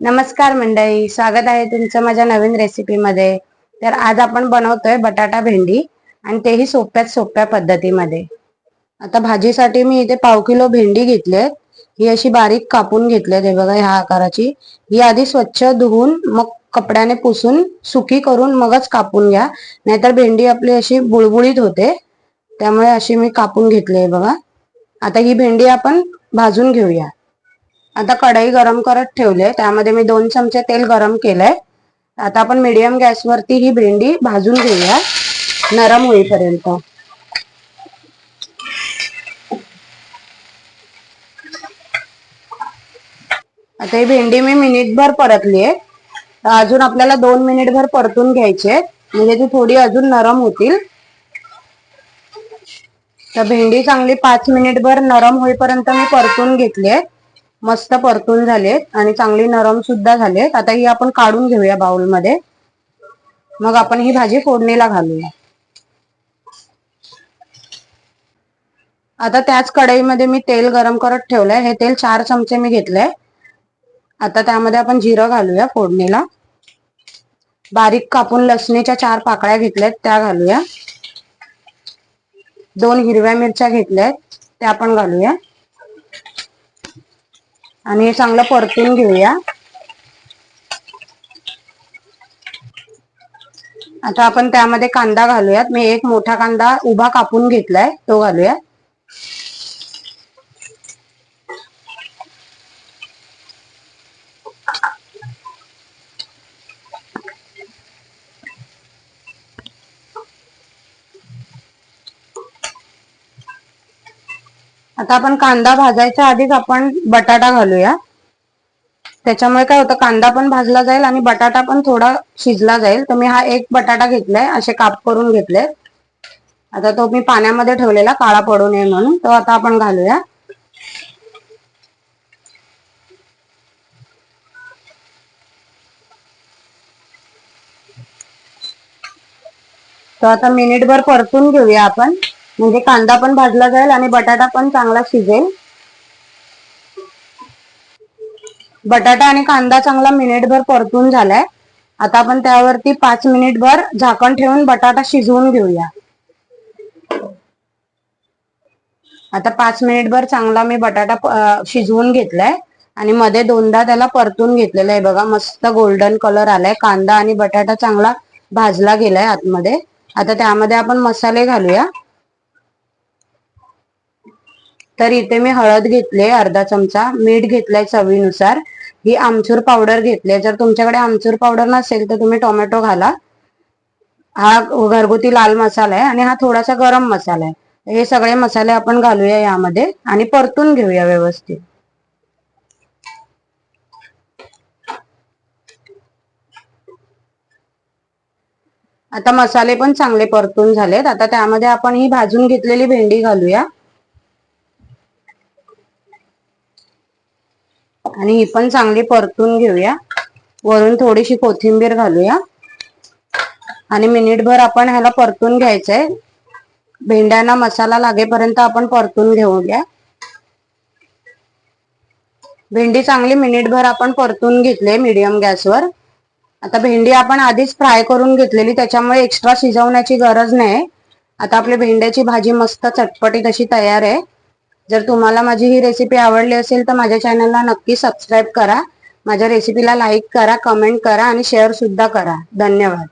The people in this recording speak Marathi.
नमस्कार मंडळी स्वागत आहे तुमचं माझ्या नवीन रेसिपीमध्ये. तर आज आपण बनवतोय बटाटा भेंडी आणि तेही सोप्यात सोप्या पद्धतीमध्ये. आता भाजीसाठी मी इथे पाव किलो भेंडी घेतली ही अशी बारीक कापून घेतली हे बघा ह्या आकाराची. ही आधी स्वच्छ धुवून मग कपड्याने पुसून सुकी करून मगच कापून घ्या. नाहीतर भेंडी आपली अशी बुळबुळीत होते. त्यामुळे अशी मी कापून घेतली आहे बघा. आता ही भेंडी आपण भाजून घेऊया. आता कढई गरम करत ठेवले. त्यामध्ये मी दोन चमचे तेल गरम केलंय. आता आपण मीडियम गॅसवरती ही भेंडी भाजून घेऊया. नरम होईपर्यंत. आता ही भेंडी मी मिनिटभर परतली आहे. अजून आपल्याला दोन मिनिटभर परतून घ्यायचे म्हणजे ती थोडी अजून नरम होतील. तर भेंडी चांगली पाच मिनिटभर नरम होईपर्यंत मी परतून घेतली आहे. मस्त परतून झालेत आणि चांगली नरम सुद्धा झालेत. आता ही आपण काढून घेऊया बाउलमध्ये मग आपण ही भाजी फोडणीला घालूया. आता त्याच कढईमध्ये मी तेल गरम करत ठेवलंय. हे तेल चार चमचे मी घेतलंय. आता त्यामध्ये आपण जिरं घालूया फोडणीला. बारीक कापून लसणीच्या चार पाकळ्या घेतल्यात त्या घालूया. दोन हिरव्या मिरच्या घेतल्यात त्या पण घालूया. आणि हे चांगलं परतून घेऊया. आता आपण त्यामध्ये कांदा घालूयात. मी एक मोठा कांदा उभा कापून घेतलाय तो घालूया. आता आपण कांदा भाजायच्या आधीच आपण बटाटा घालूया. त्याच्यामुळे काय होतं कांदा पण भाजला जाईल आणि बटाटा पण थोडा शिजला जाईल. तर मी हा एक बटाटा घेतलाय असे काप करून घेतले. आता तो मी पाण्यामध्ये ठेवलेला काळा पडू नये म्हणून. तो आता आपण घालूया. तो आता मिनिटभर परतून घेऊया आपण. म्हणजे कांदा पण भाजला जाईल आणि बटाटा पण चांगला शिजेल. बटाटा आणि कांदा चांगला मिनिटभर परतून झालाय. आता आपण त्यावरती पाच मिनिटभर झाकण ठेवून बटाटा शिजवून घेऊया. आता पाच मिनिटभर चांगला मी बटाटा शिजवून घेतलाय. आणि मध्ये दोनदा त्याला परतून घेतलेलं आहे. बघा मस्त गोल्डन कलर आलाय. कांदा आणि बटाटा चांगला भाजला गेलाय आतमध्ये. आता त्यामध्ये आपण मसाले घालूया. तर इथे मी हळद घेतले अर्धा चमचा. मीठ घेतलाय चवीनुसार. ही आमचूर पावडर घेतली जर तुमच्याकडे आमचूर पावडर नसेल तर तुम्ही टोमॅटो घाला. हा घरगुती लाल मसाला आहे आणि हा थोडासा गरम मसाला आहे. हे सगळे मसाले आपण घालूया यामध्ये आणि परतून घेऊया व्यवस्थित. आता मसाले पण चांगले परतून झालेत. आता त्यामध्ये आपण ही भाजून घेतलेली भेंडी घालूया. आणि ही पण चांगली परतून घेऊया. वरून थोडीशी कोथिंबीर घालूया. आणि मिनिटभर आपण ह्याला परतून घ्यायचंय. भेंड्यांना मसाला लागेपर्यंत आपण परतून घेऊया. भेंडी चांगली मिनिटभर आपण परतून घेतले मीडियम गॅसवर. आता भेंडी आपण आधीच फ्राय करून घेतलेली त्याच्यामुळे एक्स्ट्रा शिजवण्याची गरज नाही. आता आपली भेंड्याची भाजी मस्त चटपटीत अशी तयार आहे. जर तुम्हाला माझी ही रेसिपी आवडली असेल तर माझ्या चॅनलला नक्की सबस्क्राईब करा. माझ्या रेसिपीला लाईक करा कमेंट करा आणि शेअर सुद्धा करा. धन्यवाद.